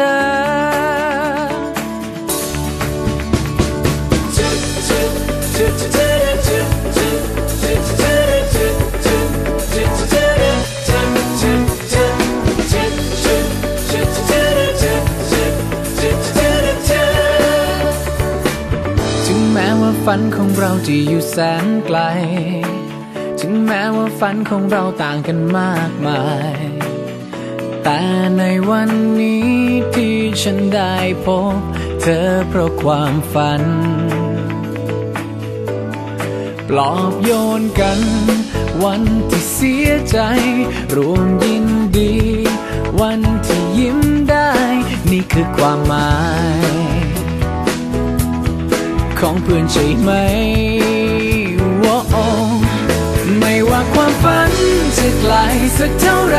อถึงแม้ว่าฝันของเราจะอยู่แสนไกล ถึงแม้ว่าฝันของเราต่างกันมากมาย แต่ในวันนี้ที่ฉันได้พบ เธอเพราะความฝัน ปลอบโยนกัน วันที่เสียใจ รวมยินดี วันที่ยิ้มได้ นี่คือความหมาย ของเพื่อนใช่ไหมว้โอไม่ว่าความฝันจะไกลสักเท่าไร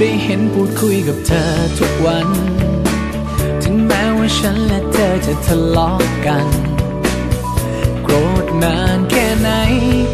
ได้เห็นพูดคุยกับเธอทุกวัน ถึงแม้ว่าฉันและเธอจะทะเลาะกัน โกรธนานแค่ไหน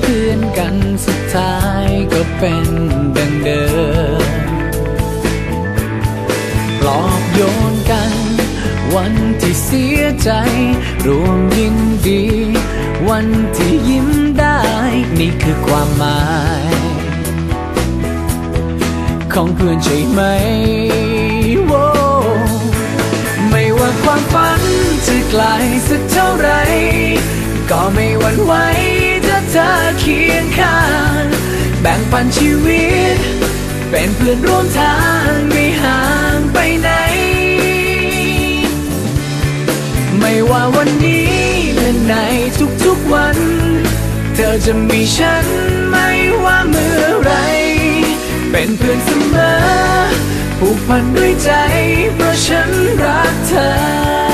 เพื่อนกันสุดท้ายก็เป็นดังเดิมปลอบโยนกัน วันที่เสียใจ รวมยินดี วันที่ยิ้มได้ นี่คือความหมาย ของเพื่อนใช่ไหมโว้ไม่ว่าความฝันจะไกลสักเท่าไร ก็ไม่หวั่นไหวถ้าเธอเคียงข้าง แบ่งปันชีวิต เป็นเพื่อนร่วมทางไม่ห่างไปไหน ไม่ว่าวันนี้และในทุกๆวัน เธอจะมีฉันไม่ว่าเมื่อไร เป็นเพื่อนเสม อ ผูกพันด้วยใจ เพราะฉันรักเธอ